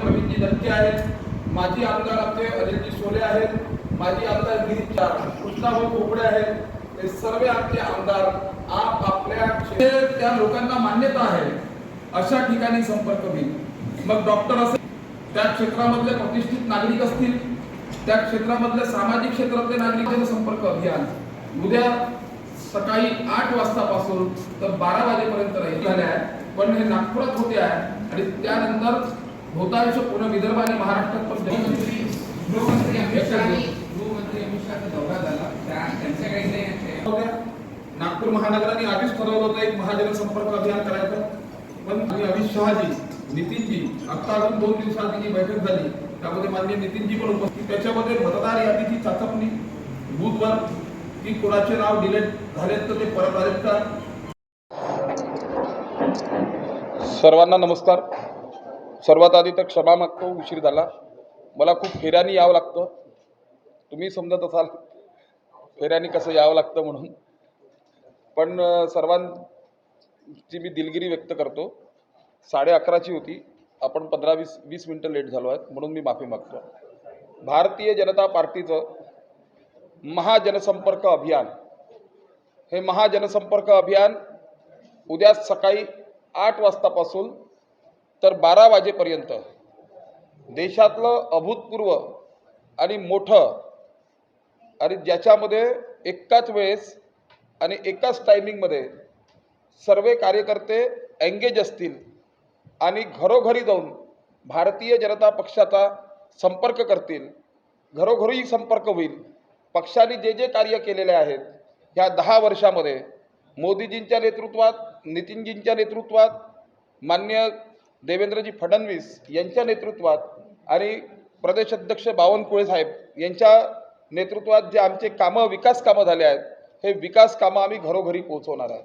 प्रवीणजी दत्ते आहेत. माजी आमदार आमचे अनिलजी सोले आहेत. माजी आमदार गिरीश कृष्णाभाऊ कोपडे आहेत. हे सर्व आमचे आमदार आप आपल्या त्या लोकांना मान्यता आहे. अशा ठिकाणी संपर्क होईल मग डॉक्टर असेल त्या क्षेत्रामधले प्रतिष्ठित नागरिक असतील. त्या क्षेत्रामधले सामाजिक क्षेत्रातले नागरिकांचे संपर्क अभियान उद्या सकाळी आठ वाजतापासून तर बारा वाजेपर्यंत राहील झाले आहे पण हे नागपुरात होते आहे. आणि त्यानंतर बहुतांश पूर्ण विदर्भ आणि महाराष्ट्रात पण गृहमंत्री गृहमंत्री अमित शहा. गृहमंत्री अमित शहाचा दौरा झाला. त्या त्यांच्या काही नाही होत्या. नागपूर महानगराने आधीच ठरवलं होतं एक महाजनसंपर्क अभियान करायचं. पण अमित शहाजी नितीनजी आता अजून दोन दिवसाआधी जी बैठक झाली त्यामध्ये माननीय नितीनजी पण उपस्थित. त्याच्यामध्ये मतदार यादीची चाचपणी बूथवर की कोणाचे नाव डिलीट झालेत तर ते परत आलेत का? सर्वांना नमस्कार. सर्वात आधी तर क्षमा मागतो उशीर झाला. मला खूप फेऱ्याने यावं लागतं. तुम्ही समजत असाल फेऱ्याने कसं यावं लागतं म्हणून. पण सर्वांची मी दिलगिरी व्यक्त करतो. साडे अकराची होती. आपण पंधरा वीस वीस मिनटं लेट झालो आहेत म्हणून मी माफी मागतो. भारतीय जनता पार्टीचं महाजनसंपर्क अभियान. हे महाजनसंपर्क अभियान उद्या सकाळी आठ वाजतापासून तर बारा वाजेपर्यंत देशातलं अभूतपूर्व आणि मोठं आणि ज्याच्यामध्ये एकाच वेळेस आणि एकाच टायमिंगमध्ये सर्व कार्यकर्ते एंगेज असतील आणि घरोघरी जाऊन भारतीय जनता पक्षाचा संपर्क करतील घरोघरीही संपर्क होईल. पक्षाने जे जे कार्य केलेले आहेत ह्या दहा वर्षामध्ये मोदीजींच्या नेतृत्वात नितीनजींच्या नेतृत्वात मान्य देवेंद्रजी फडणवीस यांच्या नेतृत्वात आणि प्रदेशाध्यक्ष बावनकुळे साहेब यांच्या नेतृत्वात जे आमचे कामं विकास कामं झाले आहेत हे विकास कामं आम्ही घरोघरी पोहोचवणार आहे.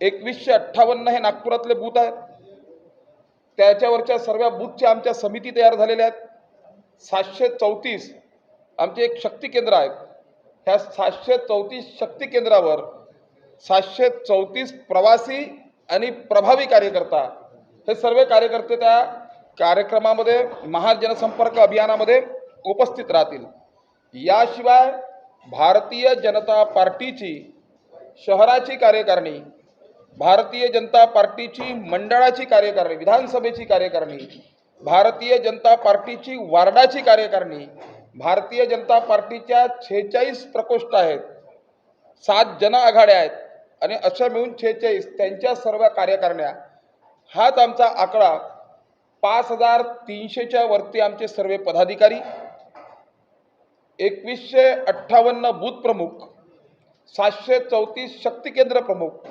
एकवीसशे अठ्ठावन्न हे नागपुरातले बूथ आहेत. त्याच्यावरच्या सर्व बूथच्या आमच्या समिती तयार झालेल्या आहेत. सातशे चौतीस आमचे एक शक्ती केंद्र आहेत. ह्या सातशे चौतीस शक्ती केंद्रावर सातशे चौतीस प्रवासी आणि प्रभावी कार्यकर्ता हे सर्व कार्यकर्ते त्या कार्यक्रमामध्ये महाजनसंपर्क अभियानामध्ये उपस्थित राहतील. याशिवाय भारतीय जनता पार्टीची शहराची कार्यकारिणी भारतीय जनता पार्टीची मंडळाची कार्यकारिणी विधानसभेची कार्यकारिणी भारतीय जनता पार्टीची वार्डाची कार्यकारिणी भारतीय जनता पार्टीच्या छेचाळीस प्रकोष्ठ आहेत. सात जन आघाड्या आहेत आणि अशा मिळून छेचाळीस. त्यांच्या सर्व कार्यकारिण्या हाच आमचा आकडा. पाच हजार तीनशेच्या वरती आमचे सर्व पदाधिकारी. एकवीसशे अठ्ठावन्न बूथ प्रमुख. सातशे चौतीस शक्ती केंद्र प्रमुख.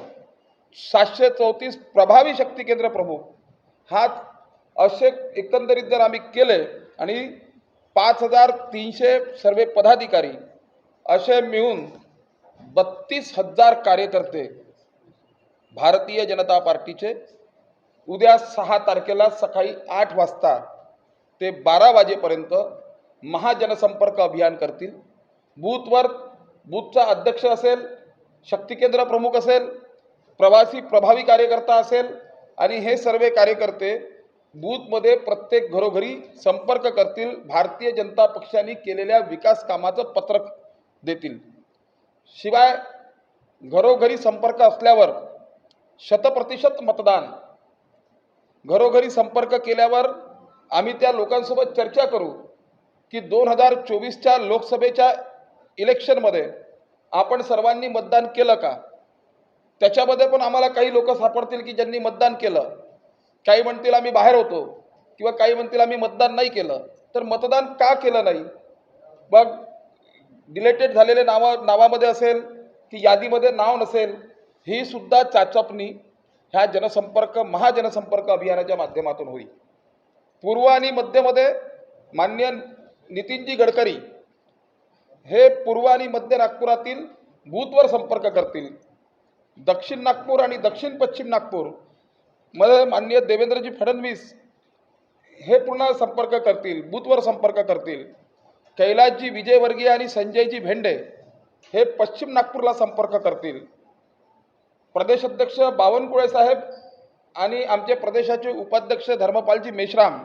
सातशे चौतीस प्रभावी शक्ती केंद्र प्रमुख. हा असे एकंदरीत जर आम्ही केले आणि पाच हजार तीनशे सर्व पदाधिकारी असे मिळून बत्तीस हजार कार्यकर्ते भारतीय जनता पार्टीचे उद्या सहा तारखेला सकाळी आठ वाजता ते बारा वाजेपर्यंत महाजनसंपर्क अभियान करतील. बूथवर बूथचा अध्यक्ष असेल शक्ती केंद्र प्रमुख असेल प्रवासी प्रभावी कार्यकर्ता असेल आणि हे सर्व कार्यकर्ते बूथमध्ये प्रत्येक घरोघरी संपर्क करतील. भारतीय जनता पक्षाने केलेल्या विकास कामाचं पत्रक देतील. शिवाय घरोघरी संपर्क असल्यावर शतप्रतिशत मतदान घरोघरी संपर्क केल्यावर आम्ही त्या लोकांसोबत चर्चा करू की दोन हजार चोवीसच्या लोकसभेच्या इलेक्शनमध्ये आपण सर्वांनी मतदान केलं का? त्याच्यामध्ये पण आम्हाला काही लोक सापडतील की ज्यांनी मतदान केलं. काही म्हणतील आम्ही बाहेर होतो किंवा काही म्हणतील आम्ही मतदान नाही केलं. तर मतदान का केलं नाही? मग डिलेटेड झालेले नावा नावामध्ये असेल की यादीमध्ये नाव नसेल ही सुद्धा चाचपणी ह्या जनसंपर्क महाजनसंपर्क अभियानाच्या माध्यमातून होईल. पूर्व आणि मध्यमध्ये मान्य नितीनजी गडकरी हे पूर्व आणि मध्य नागपुरातील बूथवर संपर्क करतील. दक्षिण नागपूर आणि दक्षिण पश्चिम नागपूरमध्ये माननीय देवेंद्रजी फडणवीस हे पुन्हा संपर्क करतील बूथवर संपर्क करतील. कैलासजी विजयवर्गीय आणि संजयजी भेंडे हे पश्चिम नागपूरला संपर्क करतील. प्रदेश अध्यक्ष बावनकुळे साहेब आणि आमचे प्रदेशाचे उपाध्यक्ष धर्मपालजी मेश्राम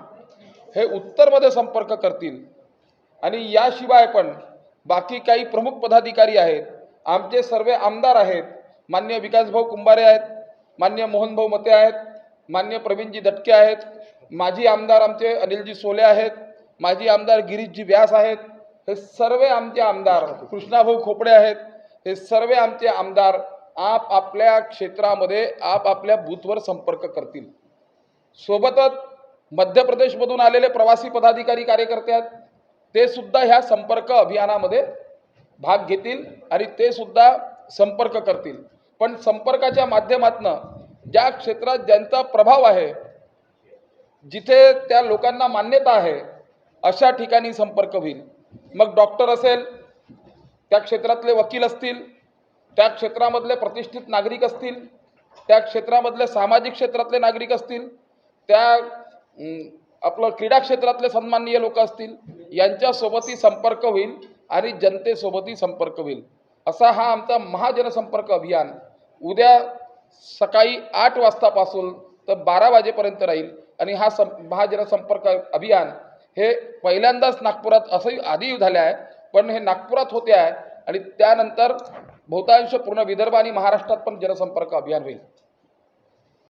हे उत्तरमध्ये संपर्क करतील. आणि याशिवाय पण बाकी काही प्रमुख पदाधिकारी आहेत आमचे सर्व आमदार आहेत मान्य विकासभाऊ कुंभारे आहेत मान्य मोहनभाऊ मते आहेत मान्य प्रवीणजी दटके आहेत माजी आमदार आमचे अनिलजी सोले आहेत माजी आमदार गिरीशजी व्यास आहेत हे सर्व आमचे आमदार कृष्णाभाऊ खोपडे आहेत हे सर्व आमचे आमदार आप आपल्या क्षेत्रामध्ये आप आपल्या बूथवर संपर्क करतील. सोबतच मध्य प्रदेशमधून आलेले प्रवासी पदाधिकारी कार्यकर्ते आहेत ते सुद्धा ह्या संपर्क अभियानामध्ये भाग घेतील आणि ते सुद्धा संपर्क करतील. पण संपर्काच्या माध्यमातनं ज्या क्षेत्रात ज्यांचा प्रभाव आहे जिथे त्या लोकांना मान्यता आहे अशा ठिकाणी संपर्क होईल. मग डॉक्टर असेल त्या क्षेत्रातले वकील असतील त्या क्षेत्रामधले प्रतिष्ठित नागरिक असतील त्या क्षेत्रामधले सामाजिक क्षेत्रातले नागरिक असतील त्या आपलं क्रीडा क्षेत्रातले सन्माननीय लोक असतील यांच्यासोबतही संपर्क होईल आणि जनतेसोबतही संपर्क होईल. असा हा आमचा महाजनसंपर्क अभियान उद्या सकाळी आठ वाजतापासून तर बारा वाजेपर्यंत राहील आणि हा सं महाजनसंपर्क अभियान हे पहिल्यांदाच नागपुरात असंही आधी झालं आहे पण हे नागपुरात होते आहे आणि त्यानंतर बहुतांश पूर्ण विदर्भ आणि महाराष्ट्रात पण जनसंपर्क अभियान होईल.